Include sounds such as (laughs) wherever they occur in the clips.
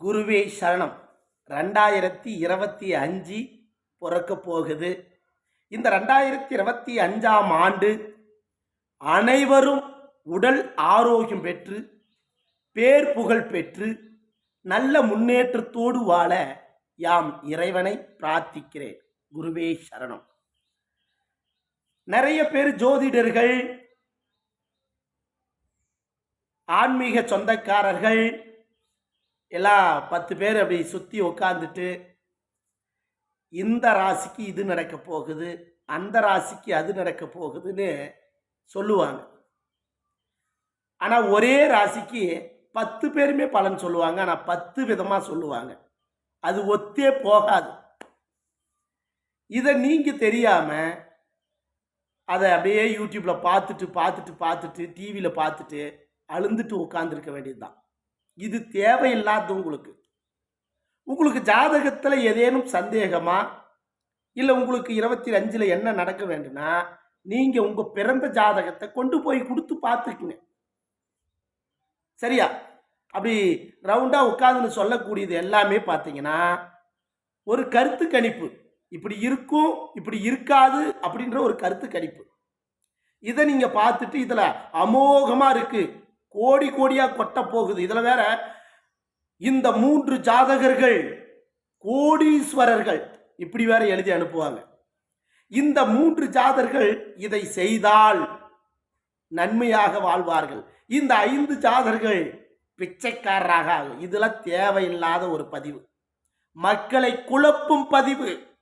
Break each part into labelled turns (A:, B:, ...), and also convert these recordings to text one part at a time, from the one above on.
A: குருவே சரணம். ரெண்டாயிரத்தி இருபத்தி அஞ்சு பிறக்க போகுது. இந்த ரெண்டாயிரத்தி இருபத்தி அஞ்சாம் ஆண்டு அனைவரும் உடல் ஆரோக்கியம் பெற்று பேர் புகழ் பெற்று நல்ல முன்னேற்றத்தோடு வாழ யாம் இறைவனை பிரார்த்திக்கிறேன். குருவே சரணம். நிறைய பேர் ஜோதிடர்கள் ஆன்மீக சொந்தக்காரர்கள் எல்லாம் பத்து பேர் அப்படி சுற்றி உக்காந்துட்டு இந்த ராசிக்கு இது நடக்க போகுது அந்த ராசிக்கு அது நடக்க போகுதுன்னு சொல்லுவாங்க. ஆனால் ஒரே ராசிக்கு பத்து பேருமே பலன் சொல்லுவாங்க ஆனால் பத்து விதமாக சொல்லுவாங்க. அது ஒத்தே போகாது. இதை நீங்கள் தெரியாமல் அதை அப்படியே யூடியூப்பில் பார்த்துட்டு பார்த்துட்டு பார்த்துட்டு டிவியில் பார்த்துட்டு அழுந்துட்டு உட்காந்துருக்க வேண்டியதுதான். இது தேவையில்லாது உங்களுக்கு. உங்களுக்கு ஜாதகத்தில் ஏதேனும் சந்தேகமா? இல்லை உங்களுக்கு இருபத்தி அஞ்சில் என்ன நடக்க வேண்டும்னா நீங்கள் உங்கள் பிறந்த ஜாதகத்தை கொண்டு போய் கொடுத்து பார்த்துக்குங்க. சரியா? அப்படி ரவுண்டாக உட்காந்துன்னு சொல்லக்கூடியது எல்லாமே பார்த்தீங்கன்னா ஒரு கருத்து கணிப்பு. இப்படி இருக்கும் இப்படி இருக்காது அப்படின்ற ஒரு கருத்து கணிப்பு. இதை நீங்கள் பார்த்துட்டு இதில் அமோகமாக இருக்குது கோடி கோடியாக கொட்ட போகுது இதில் வேற இந்த மூன்று ஜாதகர்கள் கோடீஸ்வரர்கள் இப்படி வேற எழுதி அனுப்புவாங்க. இந்த மூன்று ஜாதர்கள் இதை செய்தால் நன்மையாக வாழ்வார்கள். இந்த ஐந்து ஜாதர்கள் பிச்சைக்காரராக ஆகும். இதெல்லாம் தேவையில்லாத ஒரு பதிவு. மக்களை குழப்பும் பதிவு.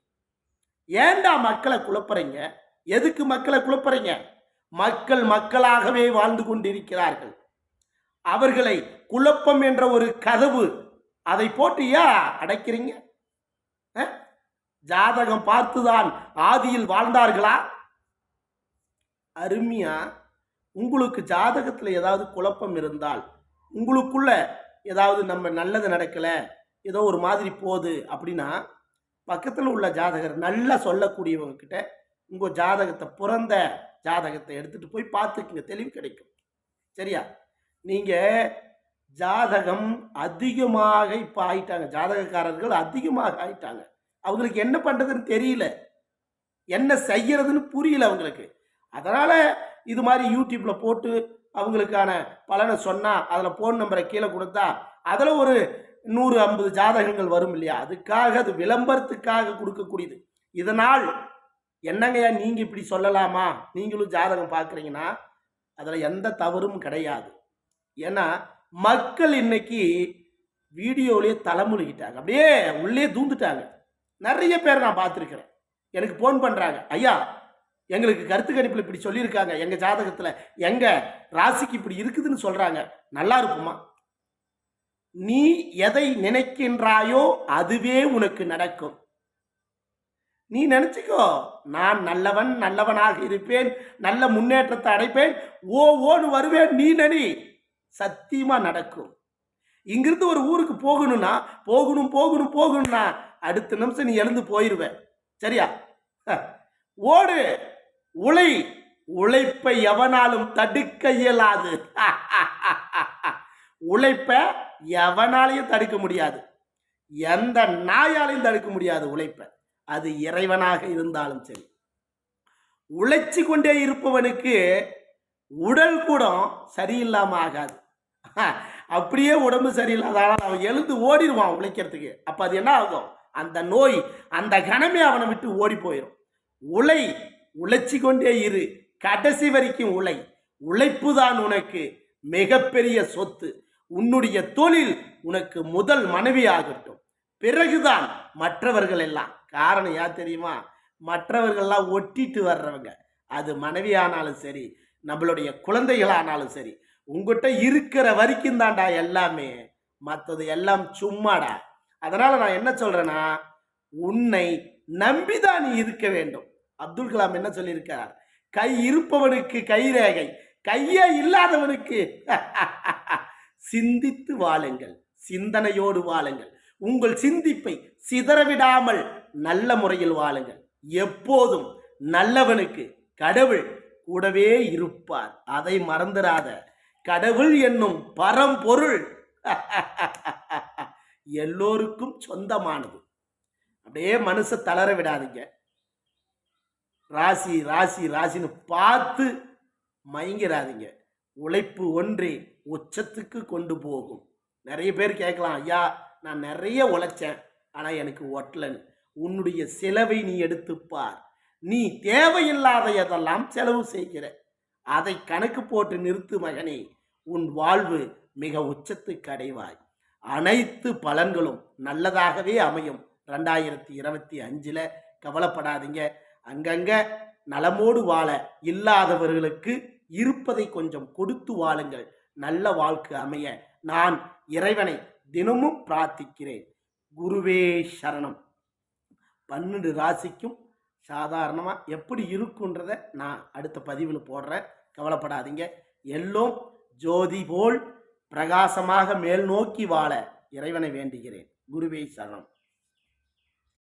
A: ஏன்டா மக்களை குழப்புறீங்க? எதுக்கு மக்களை குழப்புறீங்க? மக்கள் மக்களாகவே வாழ்ந்து கொண்டிருக்கிறார்கள். அவர்களை குழப்பம் என்ற ஒரு கதவு அதை போட்டு ஏன் அடைக்கிறீங்க? ஜாதகம் பார்த்துதான் ஆதியில் வாழ்ந்தார்களா? அருமையா. உங்களுக்கு ஜாதகத்தில் ஏதாவது குழப்பம் இருந்தால் உங்களுக்குள்ள ஏதாவது நம்ம நல்லது நடக்கல ஏதோ ஒரு மாதிரி போகுது அப்படின்னா பக்கத்தில் உள்ள ஜாதகர் நல்லா சொல்லக்கூடியவங்க கிட்ட உங்கள் ஜாதகத்தை பிறந்த ஜாதகத்தை எடுத்துகிட்டு போய் பார்த்துக்குங்க. தெளிவு கிடைக்கும். சரியா? நீங்கள் ஜாதகம் அதிகமாக இப்போ ஆயிட்டாங்க. ஜாதகக்காரர்கள் அதிகமாக ஆயிட்டாங்க. அவங்களுக்கு என்ன பண்ணுறதுன்னு தெரியல. என்ன செய்யறதுன்னு புரியல அவங்களுக்கு. அதனால் இது மாதிரி யூடியூப்பில் போட்டு அவங்களுக்கான பலனை சொன்னால் அதில் ஃபோன் நம்பரை கீழே கொடுத்தா அதில் ஒரு நூறு ஐம்பது ஜாதகங்கள் வரும் இல்லையா? அதுக்காக அது விளம்பரத்துக்காக கொடுக்கக்கூடியது. இதனால் என்னங்கய்யா நீங்கள் இப்படி சொல்லலாமா? நீங்களும் ஜாதகம் பார்க்குறீங்கன்னா அதில் எந்த தவறும் கிடையாது. ஏன்னா மக்கள் இன்னைக்கு வீடியோவிலே தலைமுழுகிட்டாங்க. அப்படியே உள்ளே தூந்துட்டாங்க நிறைய பேர் நான் பார்த்துருக்குறேன். எனக்கு ஃபோன் பண்ணுறாங்க ஐயா எங்களுக்கு கருத்து கணிப்பில் இப்படி சொல்லியிருக்காங்க. எங்கள் ஜாதகத்தில் எங்கள் ராசிக்கு இப்படி இருக்குதுன்னு சொல்கிறாங்க நல்லா இருக்குமா? நீ எதை நினைக்கின்றாயோ அதுவே உனக்கு நடக்கும். நீ நினச்சிக்கோ நான் நல்லவன் நல்லவனாக இருப்பேன். நல்ல முன்னேற்றத்தை அடைப்பேன். ஓ ஓன்னு வருவேன். நீ நனி சத்தியமாக நடக்கும். இங்கிருந்து ஒரு ஊருக்கு போகணும்னா போகணும் போகணும் போகணும்னா அடுத்த நிமிஷம் நீ எழுந்து போயிடுவேன் சரியா? ஓடு. உழை. உழைப்பை எவனாலும் தடுக்க இயலாது. உழைப்பை எவனாலையும் தடுக்க முடியாது. எந்த நாயாலையும் தடுக்க முடியாது உழைப்ப. அது இறைவனாக இருந்தாலும் சரி. உழைச்சி கொண்டே இருப்பவனுக்கு உடல் கூட சரியில்லாம ஆகாது. அப்படியே உடம்பு சரியில்லாதனால அவன் எழுந்து ஓடிடுவான் உழைக்கிறதுக்கு. அப்போ அது என்ன ஆகும்? அந்த நோய் அந்த கணமே அவனை விட்டு ஓடி போயிடும் உழை உழைச்சி கொண்டே இரு. கடைசி வரைக்கும் உழை உழைப்பு தான் உனக்கு மிகப்பெரிய சொத்து. உன்னுடைய தொழில் உனக்கு முதல் மனைவி ஆகட்டும் பிறகுதான் மற்றவர்கள் எல்லாம். காரணம் ஏன் தெரியுமா? மற்றவர்கள்லாம் ஒட்டிட்டு வர்றவங்க. அது மனைவியானாலும் சரி நம்மளுடைய குழந்தைகளானாலும் சரி உங்ககிட்ட இருக்கிற வரைக்கும் தான்டா எல்லாமே. மற்றது எல்லாம் சும்மாடா. அதனால நான் என்ன சொல்றேன்னா உன்னை நம்பிதான் நீ இருக்க வேண்டும். அப்துல் கலாம் என்ன சொல்லியிருக்கிறார்? கை இருப்பவனுக்கு கைரேகை கையே இல்லாதவனுக்கு (laughs) சிந்தித்து வாழுங்கள் சிந்தனையோடு வாழுங்கள். உங்கள் சிந்திப்பை சிதறவிடாமல் நல்ல முறையில் வாழுங்கள். எப்போதும் நல்லவனுக்கு கடவுள் கூடவே இருப்பார். அதை மறந்துடாத கடவுள் என்னும் பரம்பொருள். (laughs) எல்லோருக்கும் சொந்தமானது. அப்படியே மனசை தளர விடாதீங்க. ராசி ராசி ராசின்னு பார்த்து மயங்கிறாதீங்க. உழைப்பு ஒன்றே உச்சத்துக்கு கொண்டு போகும். நிறைய பேர் கேட்கலாம் ஐயா நான் நிறைய உழைச்சேன் ஆனால் எனக்கு ஒட்டலன்னு. உன்னுடைய செலவை நீ எடுத்துப்பார். நீ நீ தேவையில்லாதையதெல்லாம் செலவு செய்கிற. அதை கணக்கு போட்டு நிறுத்து மகனே உன் வாழ்வு மிக உச்சத்துக்கு அடைவாய். அனைத்து பலன்களும் நல்லதாகவே அமையும். ரெண்டாயிரத்தி இருபத்தி அஞ்சில் கவலைப்படாதீங்க. அங்கங்க நலமோடு வாழ இல்லாதவர்களுக்கு இருப்பதை கொஞ்சம் கொடுத்து வாழுங்கள். நல்ல வாழ்க்கை அமைய நான் இறைவனை தினமும் பிரார்த்திக்கிறேன். குருவே சரணம். பன்னெண்டு ராசிக்கும் சாதாரணமாக எப்படி இருக்குன்றத நான் அடுத்த பதிவில் போடுறேன். கவலைப்படாதீங்க. எல்லோரும் ஜோதி போல் பிரகாசமாக மேல் நோக்கி வாழ இறைவனை வேண்டுகிறேன். குருவே சரணம்.